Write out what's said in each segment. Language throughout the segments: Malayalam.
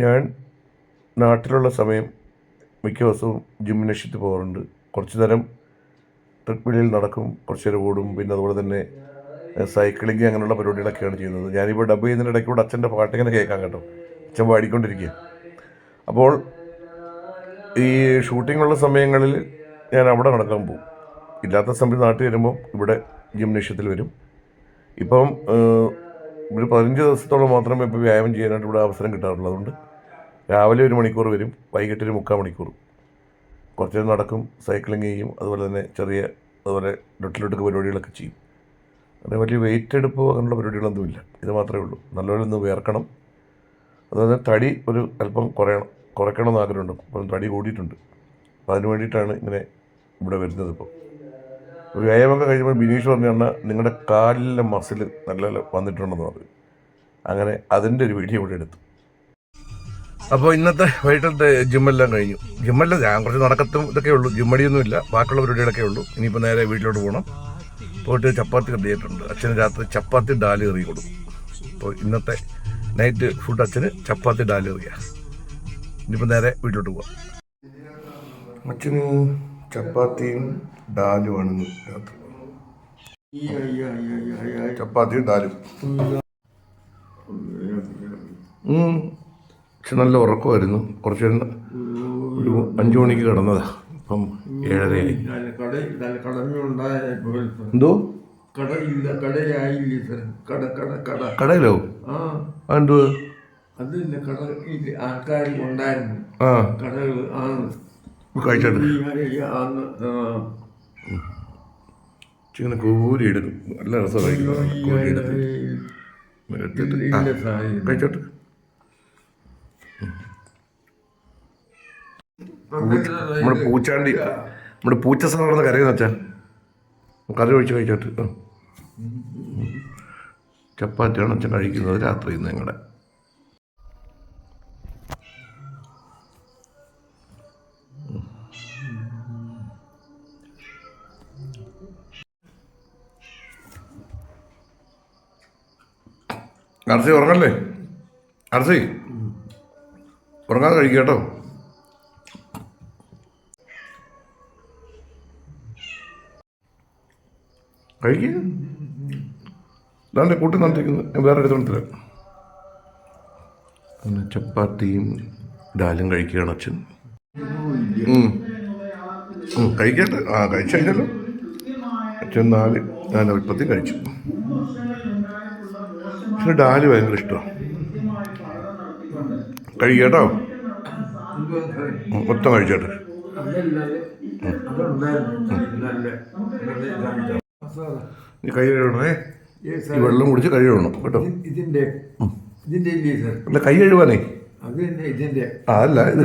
ഞാൻ നാട്ടിലുള്ള സമയം മിക്ക ദിവസവും ജിംനേഷ്യത്തിൽ പോകാറുണ്ട്. കുറച്ച് നേരം ട്രെഡ്മില്ലിൽ നടക്കും കുറച്ച് നേരം ഓടും. പിന്നെ അതുപോലെ തന്നെ സൈക്ലിംഗ് അങ്ങനെയുള്ള പരിപാടികളൊക്കെയാണ് ചെയ്യുന്നത്. ഞാനിപ്പോൾ ഡബ് ചെയ്യുന്നതിന്റെ ഇടയ്ക്ക് കൂടെ അച്ഛന്റെ പാട്ടിങ്ങനെ കേൾക്കാൻ കേട്ടോ. അച്ഛൻ പാടിക്കൊണ്ടിരിക്കുക അപ്പോൾ ഈ ഷൂട്ടിങ്ങുള്ള സമയങ്ങളിൽ ഞാൻ അവിടെ നടക്കാൻ പോകും. ഇല്ലാത്ത സമയത്ത് നാട്ടിൽ വരുമ്പോൾ ഇവിടെ ജിംനേഷ്യത്തിൽ വരും. ഇപ്പം ഒരു പതിനഞ്ച് ദിവസത്തോളം മാത്രമേ ഇപ്പോൾ വ്യായാമം ചെയ്യാനായിട്ട് ഇവിടെ അവസരം കിട്ടാറുള്ളൂ. അതുകൊണ്ട് രാവിലെ ഒരു മണിക്കൂർ വരും വൈകിട്ട് ഒരു മുക്കാൽ മണിക്കൂർ. കുറച്ച് നടക്കും സൈക്ലിംഗ് ചെയ്യും അതുപോലെ തന്നെ ചെറിയ അതുപോലെ ഡൊട്ടിലൊട്ടൊക്കെ പരിപാടികളൊക്കെ ചെയ്യും. അങ്ങനെ വലിയ വെയിറ്റ് എടുപ്പോ അങ്ങനെയുള്ള പരിപാടികളൊന്നുമില്ല ഇത് മാത്രമേ ഉള്ളൂ. നല്ലപോലെ ഒന്ന് വേർക്കണം അതുപോലെ തടി ഒരു അല്പം കുറയണം കുറയ്ക്കണം എന്ന് ആഗ്രഹമുണ്ട് അപ്പം തടി കൂടിയിട്ടുണ്ട്. അപ്പോൾ അതിന് വേണ്ടിയിട്ടാണ് ഇങ്ങനെ ഇവിടെ വരുന്നത് ഇപ്പോൾ വ്യായാമമൊക്കെ കഴിയുമ്പോൾ ബിനീഷ് പറഞ്ഞു പറഞ്ഞാൽ നിങ്ങളുടെ കാലിലെ മസിൽ നല്ല വന്നിട്ടുണ്ടെന്ന് പറഞ്ഞു. അങ്ങനെ അതിന്റെ ഒരു വീഡിയോ ഇവിടെ എടുത്തു. അപ്പോൾ ഇന്നത്തെ വൈകിട്ടത്തെ ജിമ്മെല്ലാം കഴിഞ്ഞു. ജിമ്മല്ല ഞാൻ കുറച്ച് നടക്കത്തും ഇതൊക്കെ ഉള്ളൂ. ജിമ്മടിയൊന്നും ഇല്ല ബാക്കിയുള്ള പരിപാടികളൊക്കെ ഉള്ളൂ. ഇനിയിപ്പോൾ നേരെ വീട്ടിലോട്ട് പോകണം പോയിട്ട് ചപ്പാത്തി കട്ട് ചെയ്തിട്ടുണ്ട് അച്ഛന് രാത്രി ചപ്പാത്തി ഡാൽ കറി കൊടുക്കും. അപ്പോൾ ഇന്നത്തെ നൈറ്റ് ഫുഡ് അച്ഛന് ചപ്പാത്തി ഡാൽ കറിയാണ് ഇനിയിപ്പോൾ നേരെ വീട്ടിലോട്ട് പോവാം. അച്ഛന് ചപ്പാത്തിയും ഡാലുമാണ് രാത്രി. ചപ്പാത്തിയും ഡാലും. പക്ഷെ നല്ല ഉറക്കമായിരുന്നു. കുറച്ച് ഒരു അഞ്ചു മണിക്ക് കിടന്നതാ. ഇപ്പം ഏഴരയായി. എന്തോ? കടയില്ല കടയായില്ല സർ കട കട കട കടയിലോ ആ. അത് കട ആൾക്കാർ ഉണ്ടായിരുന്നു ആ കടകൾ ആണ് കഴിച്ചിട്ട് ആ, ഇങ്ങനെ കോരി എടുക്കും. നല്ല രസമായിട്ട് കോരി ആ. കഴിച്ചോട്ട് നമ്മുടെ പൂച്ചാണ്ടി. നമ്മുടെ പൂച്ച സാറാണെന്ന് കരയുന്ന അച്ഛാ കറി ഒഴിച്ച് കഴിച്ചോട്ട്. ചപ്പാത്തിയാണ് അച്ഛൻ കഴിക്കുന്നത് രാത്രി ഞങ്ങളുടെ അർസി ഉറങ്ങല്ലേ? അർസി ഉറങ്ങാതെ കഴിക്കാം കേട്ടോ. കഴിക്കുക ഇതാണ്ട് കൂട്ടി നട്ടിരിക്കുന്നത് ഞാൻ വേറെ ഒരു തരാം. അങ്ങനെ ചപ്പാത്തിയും ഡാലും കഴിക്കുകയാണ് അച്ഛൻ. കഴിക്കട്ടെ. ആ കഴിച്ചു കഴിഞ്ഞല്ലോ അച്ഛൻ നാല് ഞാൻ അല്പത്തിൽ കഴിച്ചു. പക്ഷെ ഡാൽ ഭയങ്കര ഇഷ്ടമാണ് കഴിക്കട്ടോ. മൊത്തം കഴിച്ചോട്ടെ. നീ കൈ കഴുകണേ. ഈ വെള്ളം കുടിച്ച് കൈ കഴുകണം കേട്ടോ. ഇതിന്റെ ഇതിന്റെ ഇല്ലേ സാർ? അല്ല കൈ കഴുകാനേ. അത് തന്നെ ഇതിന്റെ. ആ അല്ല ഇത്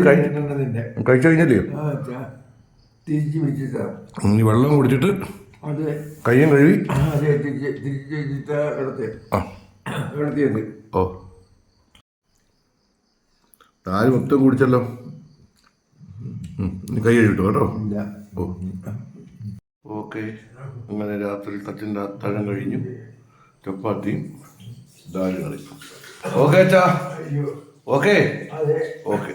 കഴിച്ചു കഴിഞ്ഞല്ലേ? തിരിച്ച് വെച്ച് സാർ. നീ വെള്ളം കുടിച്ചിട്ട് അതെ കയ്യും കഴുകി. അതെ തിരിച്ച് തിരിച്ച് വെച്ചിട്ട് ഓ. താൽ മൊത്തം കുടിച്ചല്ലോ. കൈ കഴുകിട്ടോ കേട്ടോ? ഓ. ഓക്കെ. അങ്ങനെ രാത്രി തച്ചിന്റെ അത്താഴം കഴിഞ്ഞു. ചപ്പാത്തിയും ദാലും കറി. ഓക്കെ അച്ഛാ. ഓക്കെ. ഓക്കെ.